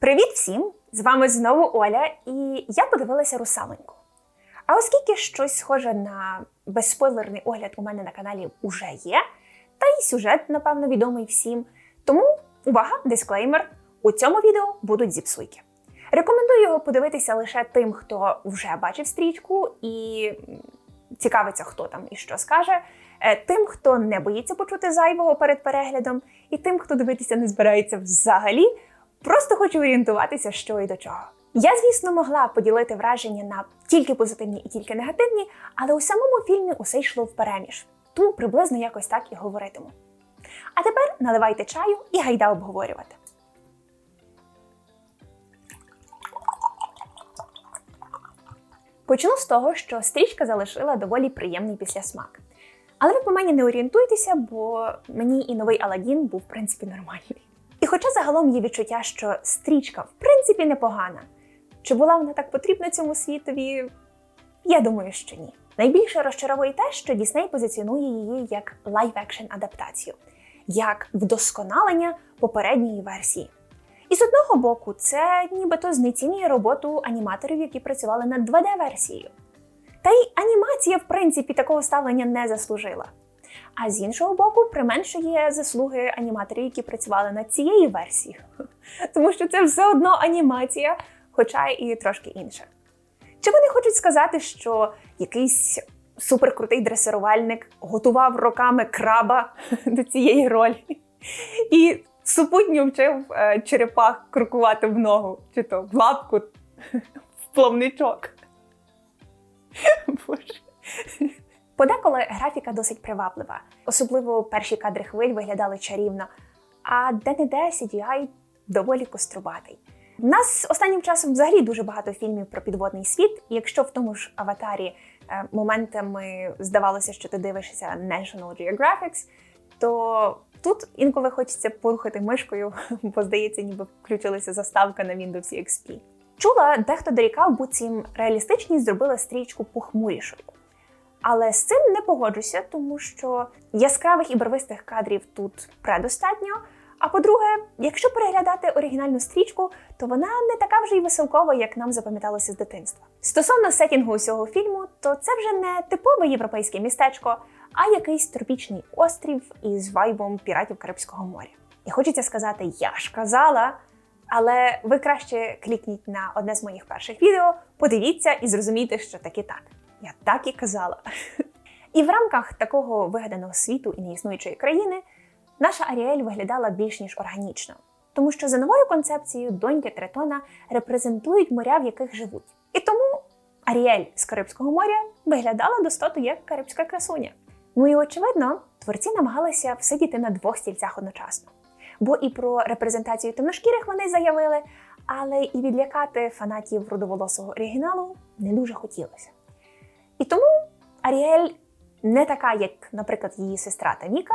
Привіт всім! З вами знову Оля, і я подивилася русаленьку. А оскільки щось схоже на безспойлерний огляд у мене на каналі уже є, та й сюжет, напевно, відомий всім. Тому увага, дисклеймер: у цьому відео будуть зіпсуйки. Рекомендую його подивитися лише тим, хто вже бачив стрічку і цікавиться, хто там і що скаже, е, тим, хто не боїться почути зайвого перед переглядом, і тим, хто дивитися не збирається взагалі. Просто хочу орієнтуватися, що і до чого. Я, звісно, могла поділити враження на тільки позитивні і тільки негативні, але у самому фільмі усе йшло впереміж. Тому приблизно якось так і говоритиму. А тепер наливайте чаю і гайда обговорювати. Почну з того, що стрічка залишила доволі приємний післясмак. Але ви по мені не орієнтуйтеся, бо мені і новий Аладдін був в принципі нормальний. І хоча загалом є відчуття, що стрічка в принципі непогана, чи була вона так потрібна цьому світові? Я думаю, що ні. Найбільше розчаровує те, що Дісней позиціонує її як лайв-екшн адаптацію, як вдосконалення попередньої версії. І з одного боку, це нібито знецінює роботу аніматорів, які працювали над 2D-версією. Та й анімація, в принципі, такого ставлення не заслужила. А з іншого боку, применшує заслуги аніматорів, які працювали над цією версією. Тому що це все одно анімація, хоча і трошки інша. Чи вони хочуть сказати, що якийсь суперкрутий дресирувальник готував роками краба до цієї ролі і супутньо вчив е, черепах крокувати в ногу, чи то в лапку, в плавничок? Боже. Подеколи графіка досить приваблива, особливо перші кадри хвиль виглядали чарівно, а де-не-де CGI доволі кострубатий. У нас останнім часом взагалі дуже багато фільмів про підводний світ, і якщо в тому ж аватарі е, моментами здавалося, що ти дивишся National Geographic, то тут інколи хочеться порухати мишкою, бо здається, ніби включилася заставка на Windows XP. Чула, дехто дорікав, буцім реалістичність зробила стрічку похмурішою. Але з цим не погоджуся, тому що яскравих і барвистих кадрів тут предостатньо. А по-друге, якщо переглядати оригінальну стрічку, то вона не така вже й веселкова, як нам запам'яталося з дитинства. Стосовно сетінгу усього фільму, то це вже не типове європейське містечко, а якийсь тропічний острів із вайбом піратів Карибського моря. І хочеться сказати, я ж казала. Але ви краще клікніть на одне з моїх перших відео, подивіться і зрозумійте, що таки так. Я так і казала. І в рамках такого вигаданого світу і неіснуючої країни наша Аріель виглядала більш ніж органічно, тому що за новою концепцією доньки Третона репрезентують моря, в яких живуть. І тому Аріель з Карибського моря виглядала достото як карибська красуня. Ну і очевидно, творці намагалися всидіти на двох стільцях одночасно. Бо і про репрезентацію темношкірих вони заявили, але і відлякати фанатів рудоволосого оригіналу не дуже хотілося. І тому Аріель не така, як, наприклад, її сестра Таміка,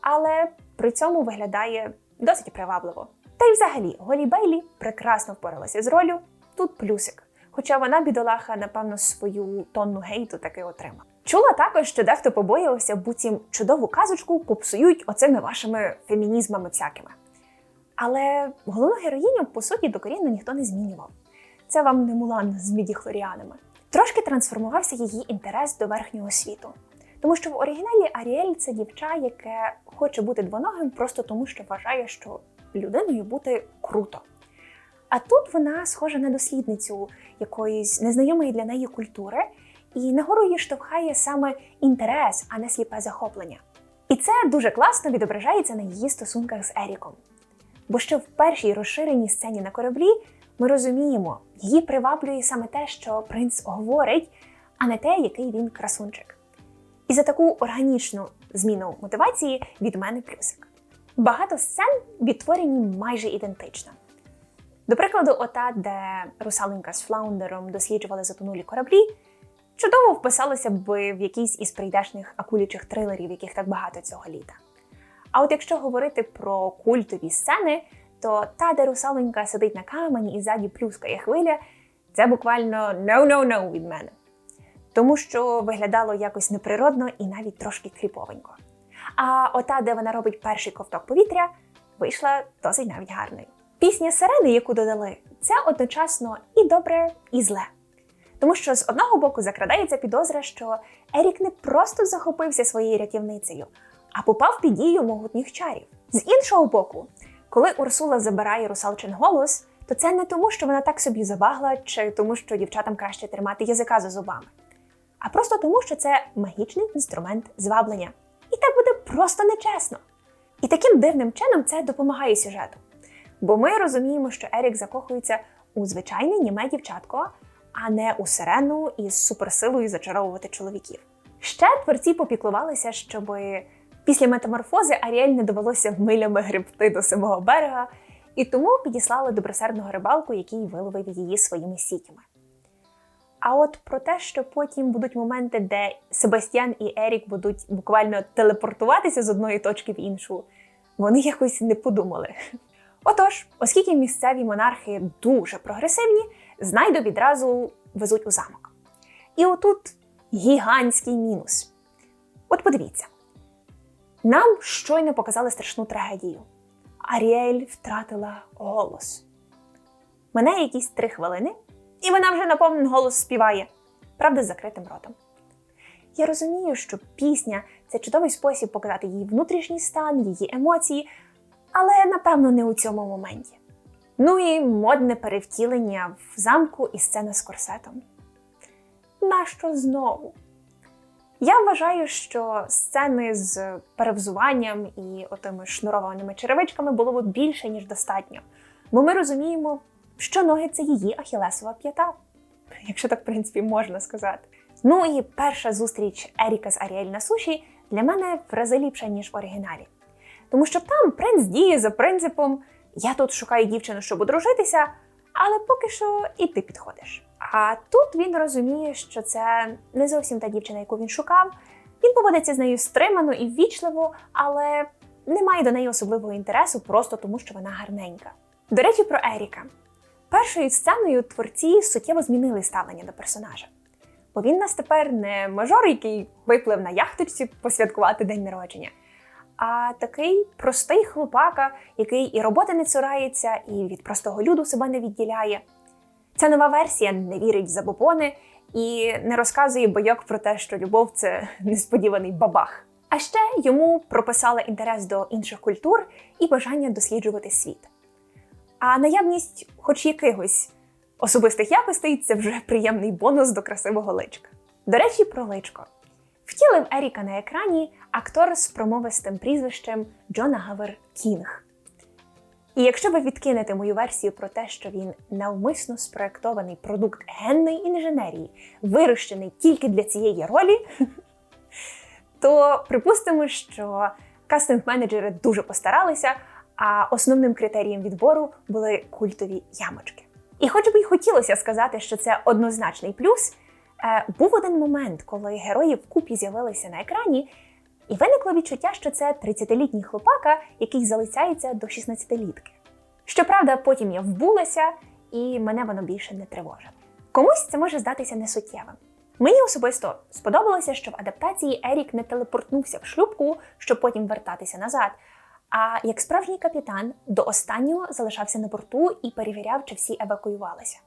але при цьому виглядає досить привабливо. Та й взагалі, Голі Бейлі прекрасно впоралася з ролю, тут плюсик. Хоча вона, бідолаха, напевно, свою тонну гейту таки отримала. Чула також, що дехто побоювався, буцім чудову казочку попсують оцими вашими фемінізмами всякими. Але головну героїню, по суті, докорінно ніхто не змінював. Це вам не Мулан з мідіхлоріанами. Трошки трансформувався її інтерес до верхнього світу. Тому що в оригіналі Аріель це дівча, яке хоче бути двоногим просто тому, що вважає, що людиною бути круто. А тут вона схожа на дослідницю якоїсь незнайомої для неї культури, і нагору її штовхає саме інтерес, а не сліпе захоплення. І це дуже класно відображається на її стосунках з Еріком. Бо ще в першій розширеній сцені на кораблі ми розуміємо, її приваблює саме те, що принц говорить, а не те, який він красунчик. І за таку органічну зміну мотивації від мене плюсик. Багато сцен відтворені майже ідентично. До прикладу, ота, де русаленька з флаундером досліджували затонулі кораблі, чудово вписалося б в якийсь із прийдешних акулічих трилерів, яких так багато цього літа. А от якщо говорити про культові сцени, то та, де русаленька сидить на камені і ззаді плюскає хвиля, це буквально no-no-no від мене. Тому що виглядало якось неприродно і навіть трошки кріповенько. А ота, де вона робить перший ковток повітря, вийшла досить навіть гарною. Пісня сирени, яку додали, це одночасно і добре, і зле. Тому що з одного боку закрадається підозра, що Ерік не просто захопився своєю рятівницею, а попав під дію могутніх чарів. З іншого боку, коли Урсула забирає русалчин голос, то це не тому, що вона так собі забагла, чи тому, що дівчатам краще тримати язика за зубами, а просто тому, що це магічний інструмент зваблення. І так буде просто нечесно. І таким дивним чином це допомагає сюжету. Бо ми розуміємо, що Ерік закохується у звичайне німе дівчатко, а не у сирену із суперсилою зачаровувати чоловіків. Ще творці попіклувалися, щоб після метаморфози Аріель не довелося милями гребти до самого берега, і тому підіслали добросердного рибалку, який виловив її своїми сітями. А от про те, що потім будуть моменти, де Себастьян і Ерік будуть буквально телепортуватися з одної точки в іншу, вони якось не подумали. Отож, оскільки місцеві монархи дуже прогресивні, знайду відразу везуть у замок. І отут гігантський мінус. От подивіться, нам щойно показали страшну трагедію. Аріель втратила голос. Мене якісь три хвилини, і вона вже на повний голос співає, правда, з закритим ротом. Я розумію, що пісня це чудовий спосіб показати її внутрішній стан, її емоції, але напевно не у цьому моменті. Ну і модне перевтілення в замку і сцена з корсетом. Нащо знову? Я вважаю, що сцени з перевзуванням і отими шнурованими черевичками було б більше, ніж достатньо. Бо ми розуміємо, що ноги це її ахілесова п'ята, якщо так, в принципі, можна сказати. Ну і перша зустріч Еріка з Аріель на суші для мене в рази ліпша, ніж в оригіналі. Тому що там принц діє за принципом: я тут шукаю дівчину, щоб одружитися, але поки що і ти підходиш. А тут він розуміє, що це не зовсім та дівчина, яку він шукав. Він поводиться з нею стримано і ввічливо, але не має до неї особливого інтересу, просто тому що вона гарненька. До речі, про Еріка. Першою сценою творці суттєво змінили ставлення до персонажа. Бо він нас тепер не мажор, який виплив на яхточці посвяткувати день народження, а такий простий хлопака, який і роботи не цурається, і від простого люду себе не відділяє. Ця нова версія не вірить в забобони і не розказує бойок про те, що любов це несподіваний бабах. А ще йому прописали інтерес до інших культур і бажання досліджувати світ. А наявність, хоч якихось особистих якостей, це вже приємний бонус до красивого личка. До речі, про личко. Втілив Еріка на екрані актор з промовистим прізвищем Джона Гавер Кінг. І якщо ви відкинете мою версію про те, що він навмисно спроектований продукт генної інженерії, вирощений тільки для цієї ролі, то припустимо, що кастинг-менеджери дуже постаралися, а основним критерієм відбору були культові ямочки. І хоч би й хотілося сказати, що це однозначний плюс, е, був один момент, коли герої вкупі з'явилися на екрані, і виникло відчуття, що це 30-літній хлопака, який залицяється до 16-літки. Щоправда, потім я вбулася, і мене воно більше не тривожило. Комусь це може здатися несуттєвим. Мені особисто сподобалося, що в адаптації Ерік не телепортнувся в шлюбку, щоб потім вертатися назад. А як справжній капітан до останнього залишався на борту і перевіряв, чи всі евакуювалися.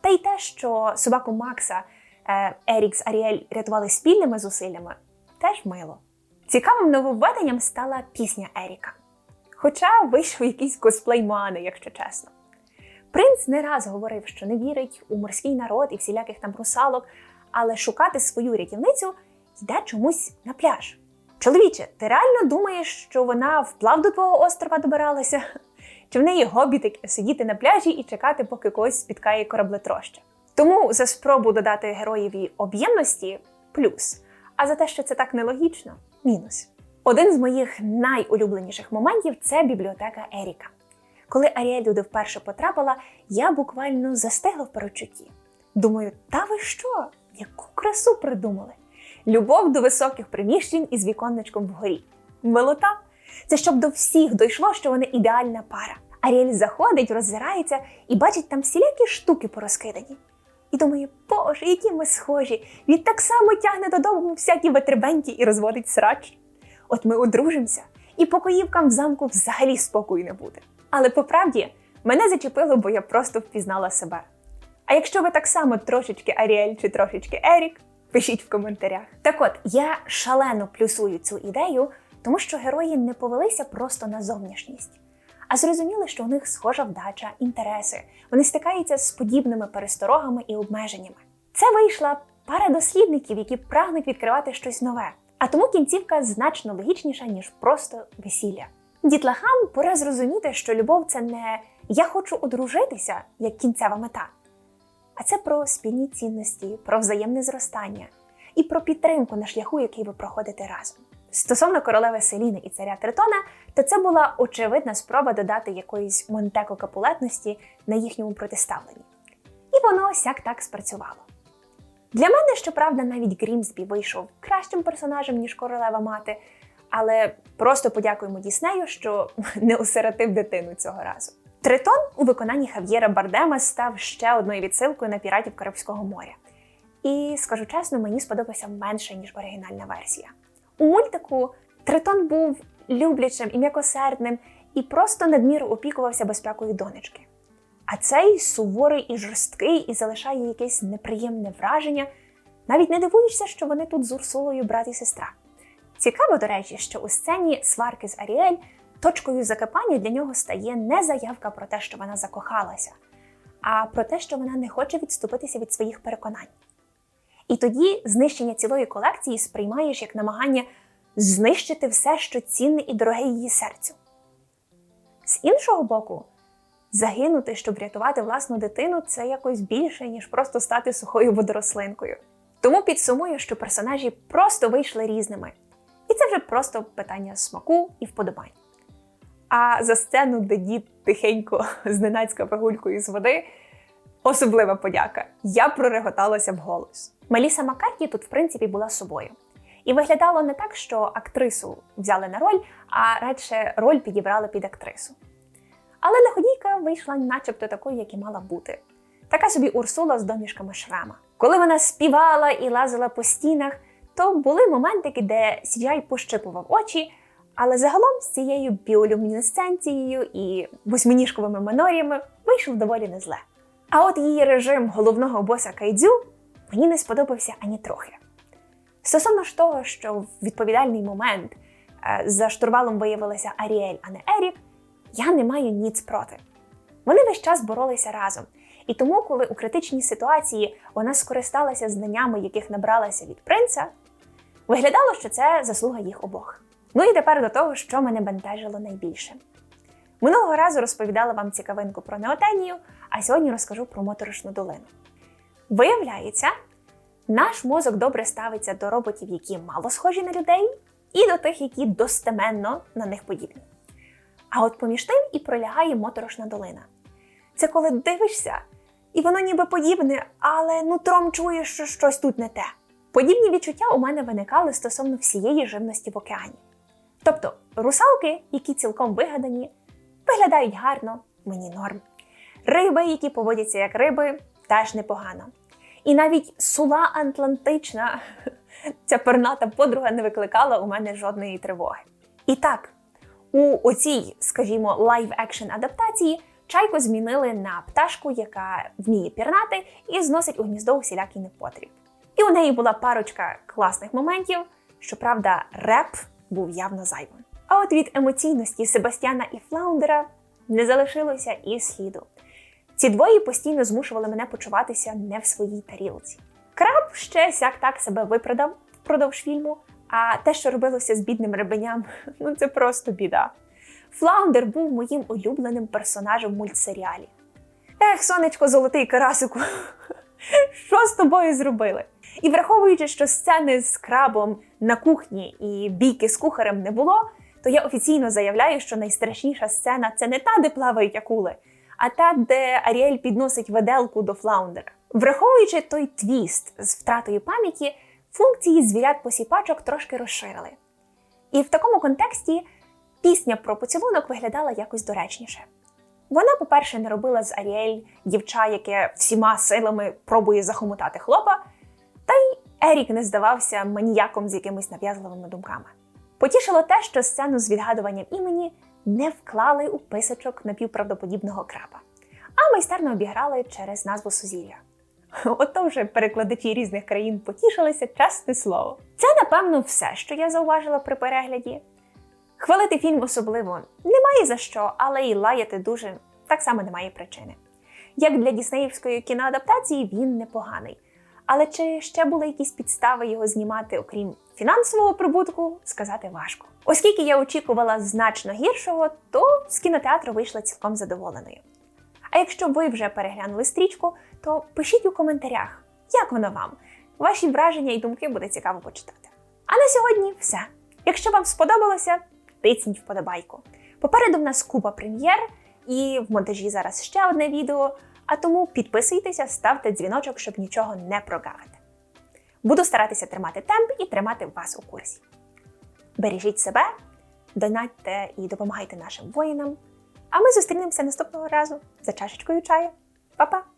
Та й те, що собаку Макса е, Ерік з Аріель рятували спільними зусиллями, теж мило. Цікавим нововведенням стала пісня Еріка. Хоча вийшов якийсь косплей Моани, якщо чесно. Принц не раз говорив, що не вірить у морський народ і всіляких там русалок, але шукати свою рятівницю йде чомусь на пляж. Чоловіче, ти реально думаєш, що вона вплав до твого острова добиралася? Чи в неї гобітик сидіти на пляжі і чекати, поки когось спіткає кораблетроща? Тому за спробу додати героєві об'ємності плюс, а за те, що це так нелогічно мінус. Один з моїх найулюбленіших моментів це бібліотека Еріка. Коли Аріель туди вперше потрапила, я буквально застигла в перечутті. Думаю, та ви що? Яку красу придумали? Любов до високих приміщень із віконечком вгорі. Милота це щоб до всіх дійшло, що вони ідеальна пара. Аріель заходить, роззирається і бачить там всілякі штуки порозкидані. І думає, боже, які ми схожі! Він так само тягне додому всякі витребеньки і розводить срач. От ми одружимося, і покоївкам в замку взагалі спокою не буде. Але по правді мене зачепило, бо я просто впізнала себе. А якщо ви так само трошечки Аріель чи трошечки Ерік, пишіть в коментарях. Так от, я шалено плюсую цю ідею, тому що герої не повелися просто на зовнішність, а зрозуміли, що у них схожа вдача, інтереси. Вони стикаються з подібними пересторогами і обмеженнями. Це вийшла пара дослідників, які прагнуть відкривати щось нове. А тому кінцівка значно логічніша, ніж просто весілля. Дітлахам пора зрозуміти, що любов це не я хочу одружитися як кінцева мета, а це про спільні цінності, про взаємне зростання і про підтримку на шляху, який ви проходите разом. Стосовно королеви Селіни і царя Тритона, то це була очевидна спроба додати якоїсь монтеко капулетності на їхньому протиставленні. І воно сяк так спрацювало. Для мене, щоправда, навіть Грімсбі вийшов кращим персонажем, ніж королева мати, але просто подякуємо Діснею, що не осиротив дитину цього разу. Тритон у виконанні Хав'єра Бардема став ще одною відсилкою на піратів Карибського моря. І скажу чесно, мені сподобався менше, ніж оригінальна версія. У мультику Тритон був люблячим і м'якосердним і просто надміру опікувався безпекою донечки. А цей суворий і жорсткий і залишає якесь неприємне враження. Навіть не дивуєшся, що вони тут з Урсулою брат і сестра. Цікаво, до речі, що у сцені сварки з Аріель точкою закипання для нього стає не заявка про те, що вона закохалася, а про те, що вона не хоче відступитися від своїх переконань. І тоді знищення цілої колекції сприймаєш як намагання знищити все, що цінне і дороге її серцю. З іншого боку, загинути, щоб врятувати власну дитину, це якось більше, ніж просто стати сухою водорослинкою. Тому підсумую, що персонажі просто вийшли різними. І це вже просто питання смаку і вподобань. А за сцену, де дід тихенько зненацька пигулькою з води, особлива подяка. Я прореготалася вголос. Меліса Маккарті тут, в принципі, була собою. І виглядало не так, що актрису взяли на роль, а радше роль підібрали під актрису. Але лиходійка вийшла начебто такою, як і мала бути. Така собі Урсула з домішками Шрама. Коли вона співала і лазила по стінах, то були моментики, де CGI пощипував очі, але загалом з цією біолюмінесценцією і восьминіжковими маноріями вийшов доволі незле. А от її режим головного боса Кайдзю мені не сподобався ані трохи. Стосовно ж того, що в відповідальний момент е, за штурвалом виявилася Аріель, а не Ерік, я не маю ніц проти. Вони весь час боролися разом. І тому, коли у критичній ситуації вона скористалася знаннями, яких набралася від принца, виглядало, що це заслуга їх обох. Ну і тепер до того, що мене бентежило найбільше. Минулого разу розповідала вам цікавинку про неотенію, а сьогодні розкажу про моторошну долину. Виявляється, наш мозок добре ставиться до роботів, які мало схожі на людей, і до тих, які достеменно на них подібні. А от поміж тим і пролягає моторошна долина. Це коли дивишся, і воно ніби подібне, але нутром чуєш, що щось тут не те. Подібні відчуття у мене виникали стосовно всієї живності в океані. Тобто русалки, які цілком вигадані, виглядають гарно, мені норм. Риби, які поводяться як риби, теж непогано. І навіть сула Атлантична, ця перната подруга не викликала у мене жодної тривоги. І так, у оцій, скажімо, лайв-екшн адаптації чайку змінили на пташку, яка вміє пірнати і зносить у гніздо усілякий непотріб. І у неї була парочка класних моментів. Щоправда, реп був явно зайвим. А от від емоційності Себастьяна і Флаундера не залишилося і сліду. Ці двоє постійно змушували мене почуватися не в своїй тарілці. Краб ще сяк так себе виправдав впродовж фільму, а те, що робилося з бідним ребеням, ну це просто біда. Флаундер був моїм улюбленим персонажем в мультсеріалі. Ех, сонечко, золотий карасику, що з тобою зробили? І враховуючи, що сцени з крабом на кухні і бійки з кухарем не було, то я офіційно заявляю, що найстрашніша сцена це не та, де плавають акули, а та, де Аріель підносить веделку до флаундера. Враховуючи той твіст з втратою пам'яті, функції звірят посіпачок трошки розширили. І в такому контексті пісня про поцілунок виглядала якось доречніше. Вона, по-перше, не робила з Аріель дівча, яке всіма силами пробує захомутати хлопа, та й Ерік не здавався маніяком з якимись нав'язливими думками. Потішило те, що сцену з відгадуванням імені не вклали у писочок напівправдоподібного краба, а майстерно обіграли через назву Сузір'я. Ото вже перекладачі різних країн потішилися, чесне слово. Це, напевно, все, що я зауважила при перегляді. Хвалити фільм особливо немає за що, але й лаяти дуже так само немає причини. Як для діснеївської кіноадаптації він непоганий. Але чи ще були якісь підстави його знімати, окрім фінансового прибутку, сказати важко. Оскільки я очікувала значно гіршого, то з кінотеатру вийшла цілком задоволеною. А якщо ви вже переглянули стрічку, то пишіть у коментарях, як воно вам. Ваші враження і думки буде цікаво почитати. А на сьогодні все. Якщо вам сподобалося, тисніть вподобайку. Попереду в нас купа прем'єр, і в монтажі зараз ще одне відео. А тому підписуйтеся, ставте дзвіночок, щоб нічого не прогавити. Буду старатися тримати темп і тримати вас у курсі. Бережіть себе, донатьте і допомагайте нашим воїнам. А ми зустрінемося наступного разу за чашечкою чаю. Па-па!